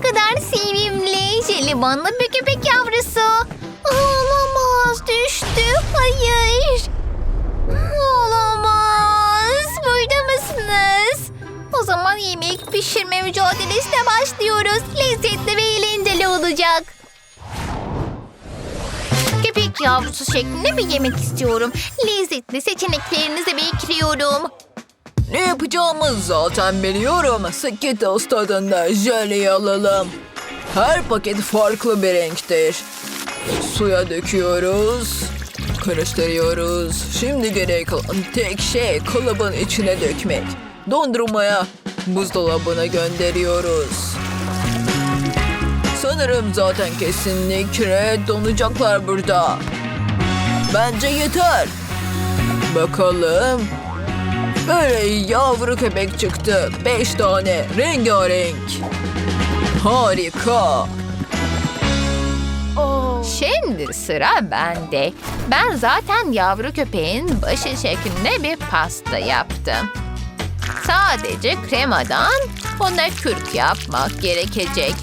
ne kadar sevimli. Jelibonlu bir köpek yavrusu. Olamaz. Düştü. Hayır. Olamaz. Burada mısınız? O zaman yemek pişirme mücadelesine başlıyoruz. Lezzetli ve eğlenceli olacak. Köpek yavrusu şeklinde bir yemek istiyorum. Lezzetli seçeneklerinizi bekliyorum. Ne yapacağımız zaten biliyorum. Skittles tadında jöleyi alalım. Her paket farklı bir renktir. Suya döküyoruz. Karıştırıyoruz. Şimdi gerek kalan tek şey kalıbın içine dökmek. Dondurmaya buzdolabına gönderiyoruz. Sanırım zaten kesinlikle donacaklar burada. Bence yeter. Bakalım. Böyle yavru köpek çıktı. Beş tane rengarenk. Harika. Şimdi sıra bende. Ben zaten yavru köpeğin başı şeklinde bir pasta yaptım. Sadece kremadan ona kürk yapmak gerekecek.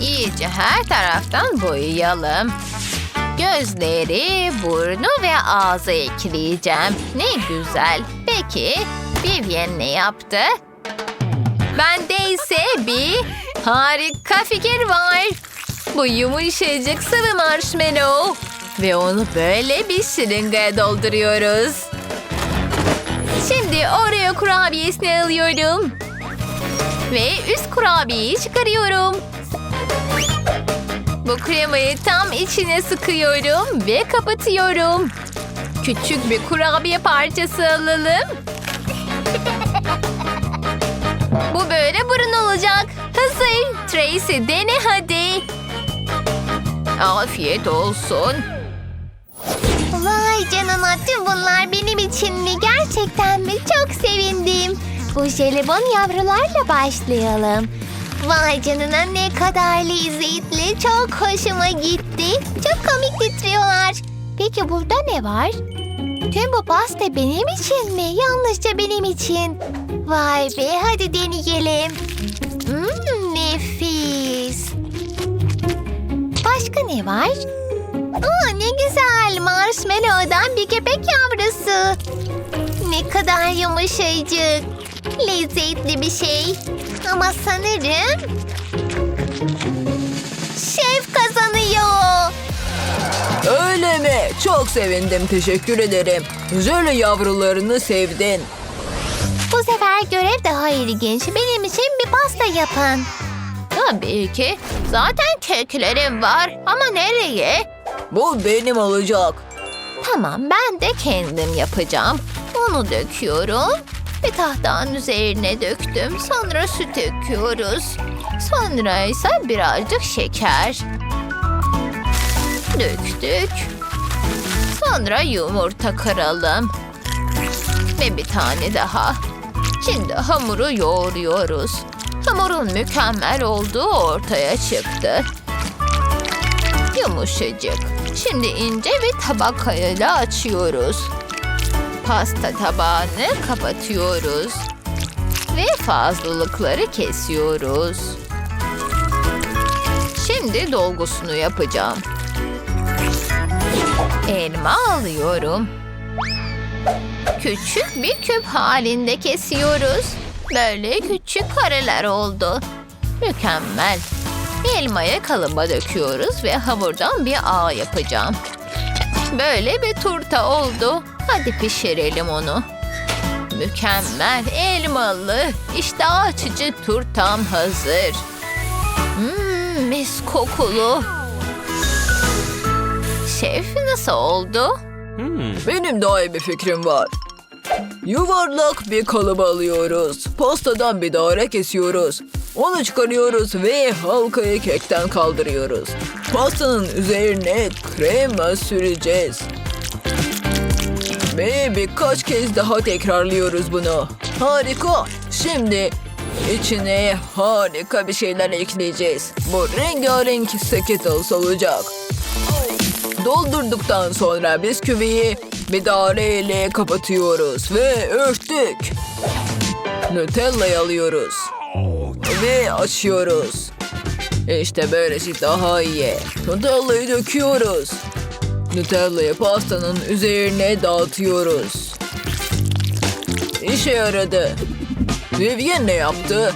İyice her taraftan boyayalım. Gözleri, burnu ve ağzı ekleyeceğim. Ne güzel. Peki Vivian ne yaptı? Bende ise bir harika fikir var. Bu yumuşacık sıvı marshmallow. Ve onu böyle bir şırıngaya dolduruyoruz. Şimdi oraya kurabiyesini alıyorum. Ve üst kurabiyeyi çıkarıyorum. Bu kremayı tam içine sıkıyorum ve kapatıyorum. Küçük bir kurabiye parçası alalım. Bu böyle burun olacak. Hazır. Tracy dene hadi. Afiyet olsun. Vay canına tüm bunlar benim için mi? Gerçekten mi? Çok sevindim. Bu jelibon yavrularla başlayalım. Vay canına ne kadar lezzetli. Çok hoşuma gitti. Çok komik titriyorlar. Peki burada ne var? Tüm bu pasta benim için mi? Yalnızca benim için. Vay be hadi deneyelim. Hmm, nefis. Başka ne var? Aa, ne güzel marshmallow'dan bir köpek yavrusu. Ne kadar yumuşacık. Lezzetli bir şey. Ama sanırım... Şef kazanıyor. Öyle mi? Çok sevindim. Teşekkür ederim. Jöle yavrularını sevdin. Bu sefer görev daha ilginç. Benim için bir pasta yapın. Tabii ki. Zaten keklerim var. Ama nereye? Bu benim olacak. Tamam ben de kendim yapacağım. Unu döküyorum. Ve tahtanın üzerine döktüm. Sonra süt döküyoruz. Sonra ise birazcık şeker. Döktük. Sonra yumurta kıralım. Ve bir tane daha. Şimdi hamuru yoğuruyoruz. Hamurun mükemmel olduğu ortaya çıktı. Yumuşacık. Şimdi ince bir tabakayla açıyoruz. Pasta tabağını kapatıyoruz. Ve fazlalıkları kesiyoruz. Şimdi dolgusunu yapacağım. Elma alıyorum. Küçük bir küp halinde kesiyoruz. Böyle küçük kareler oldu. Mükemmel. Elmayı kalıba döküyoruz ve hamurdan bir ağ yapacağım. Böyle bir turta oldu. Hadi pişirelim onu. Mükemmel elmalı, iştah açıcı turtam hazır. Hmm, mis kokulu. Şef nasıl oldu? Benim daha iyi bir fikrim var. Yuvarlak bir kalıp alıyoruz. Pastadan bir daire kesiyoruz. Onu çıkarıyoruz ve halkayı kekten kaldırıyoruz. Pastanın üzerine krema süreceğiz. Ve birkaç kez daha tekrarlıyoruz bunu. Harika. Şimdi içine harika bir şeyler ekleyeceğiz. Bu rengarenk Skittles olacak. Doldurduktan sonra bisküviyi bir daire ile kapatıyoruz ve örttük. Nutella'yı alıyoruz. Ve açıyoruz. İşte böylesi daha iyi. Nutella'yı döküyoruz. Nutella'yı pastanın üzerine dağıtıyoruz. İşe yaradı. Vivian ne yaptı?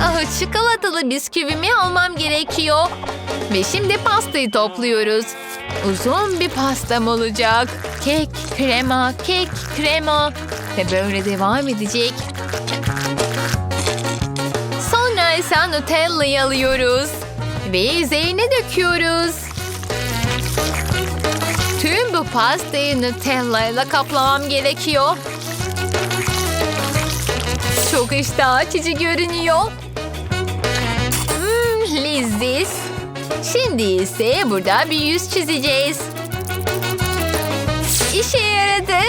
Ah, çikolatalı bisküvimi almam gerekiyor. Ve şimdi pastayı topluyoruz. Uzun bir pastam olacak. Kek, krema, kek, krema. Ve böyle devam edecek. Sonra ise Nutella'yı alıyoruz. Ve üzerine döküyoruz. Tüm bu pastayı Nutella ile kaplamam gerekiyor. Çok iştah açıcı görünüyor. Hmm, leziz. Şimdi ise burada bir yüz çizeceğiz. İşe yaradı.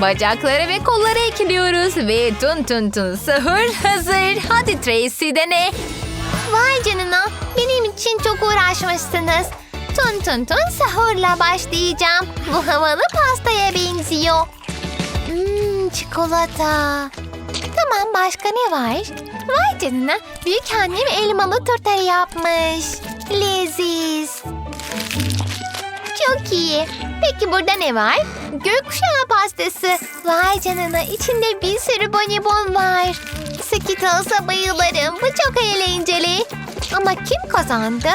Bacakları ve kolları ekliyoruz ve tun tun tun sahur hazır. Hadi Tracy dene. Vay canına benim için çok uğraşmışsınız. Tun tun tun sahurla başlayacağım. Bu havalı pastaya benziyor. Hmm, çikolata. Tamam başka ne var? Vay canına büyük annem elmalı turta yapmış. Leziz. Çok iyi. Peki burada ne var? Gökkuşağı pastası. Vay canına içinde bir sürü bonibon var. Skittles'a bayılırım. Bu çok eğlenceli. Ama kim kazandı?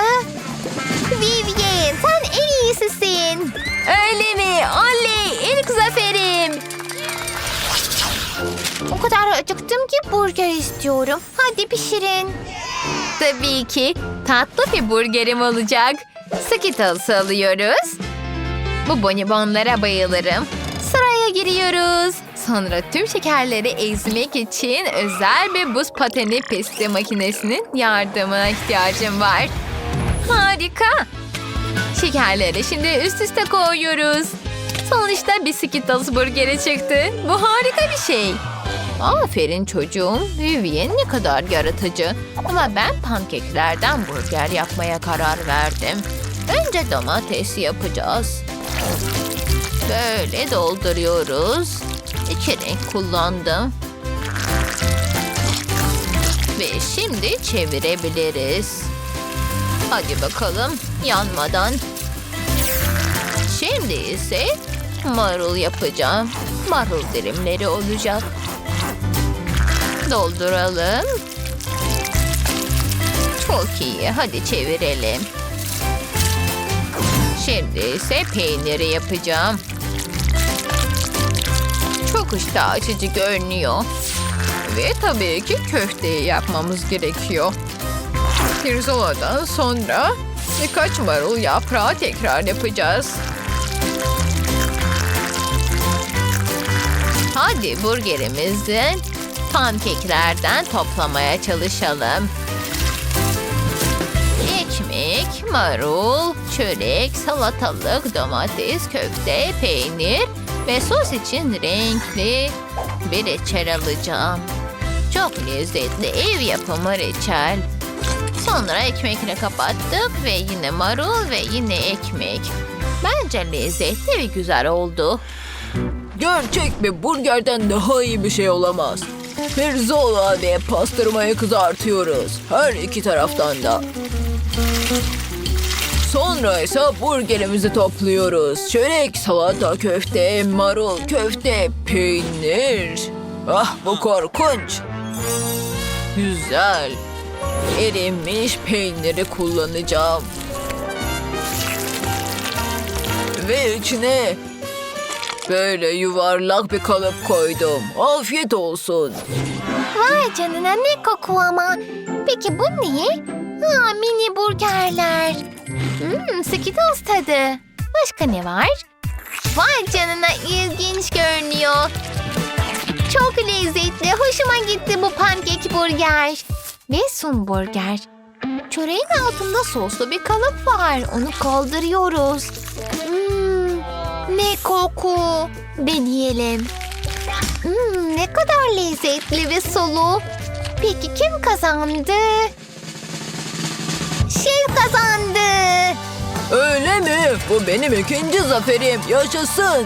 Vivian sen en iyisisin. Öyle mi? Oley ilk zaferim. O kadar acıktım ki burger istiyorum. Hadi pişirin. Tabii ki. Tatlı bir burgerim olacak. Skittles alıyoruz. Bu bonibonlara bayılırım. Sıraya giriyoruz. Sonra tüm şekerleri ezmek için özel bir buz pateni peste makinesinin yardımına ihtiyacım var. Harika. Şekerleri şimdi üst üste koyuyoruz. Sonuçta bir Skittles burgeri çıktı. Bu harika bir şey. Aferin çocuğum. Vivian ne kadar yaratıcı. Ama ben pankeklerden burger yapmaya karar verdim. Önce domates yapacağız. Böyle dolduruyoruz. İki renk kullandım. Ve şimdi çevirebiliriz. Hadi bakalım yanmadan. Şimdi ise marul yapacağım. Marul dilimleri olacak. Dolduralım. Çok iyi. Hadi çevirelim. Şimdi ise peyniri yapacağım. Çok iştah açıcı görünüyor. Ve tabii ki köfteyi yapmamız gerekiyor. Pirzoladan sonra birkaç marul yaprağı tekrar yapacağız. Hadi burgerimizi pankeklerden toplamaya çalışalım. Ekmek, marul, çörek, salatalık, domates, köfte, peynir ve sos için renkli bir reçel alacağım. Çok lezzetli ev yapımı reçel. Sonra ekmekle kapattık ve yine marul ve yine ekmek. Bence lezzetli ve güzel oldu. Gerçek bir burgerden daha iyi bir şey olamaz. Pirzola ve pastırmayı kızartıyoruz. Her iki taraftan da. Sonra ise burgerimizi topluyoruz. Çörek, salata, köfte, marul, köfte, peynir. Ah bu korkunç. Güzel. Erimiş peyniri kullanacağım. Ve içine böyle yuvarlak bir kalıp koydum. Afiyet olsun. Vay canına ne koku ama. Peki bu ne? Ha, mini burgerler. Hmm, Skittles tadı. Başka ne var? Vay canına ilginç görünüyor. Çok lezzetli. Hoşuma gitti bu pankek burger. Ve sun burger. Çöreğin altında soslu bir kalıp var. Onu kaldırıyoruz. Hmm, ne koku. Deneyelim. Hmm, ne kadar lezzetli ve sulu. Peki kim kazandı? Şef kazandı. Öyle mi? Bu benim ikinci zaferim. Yaşasın.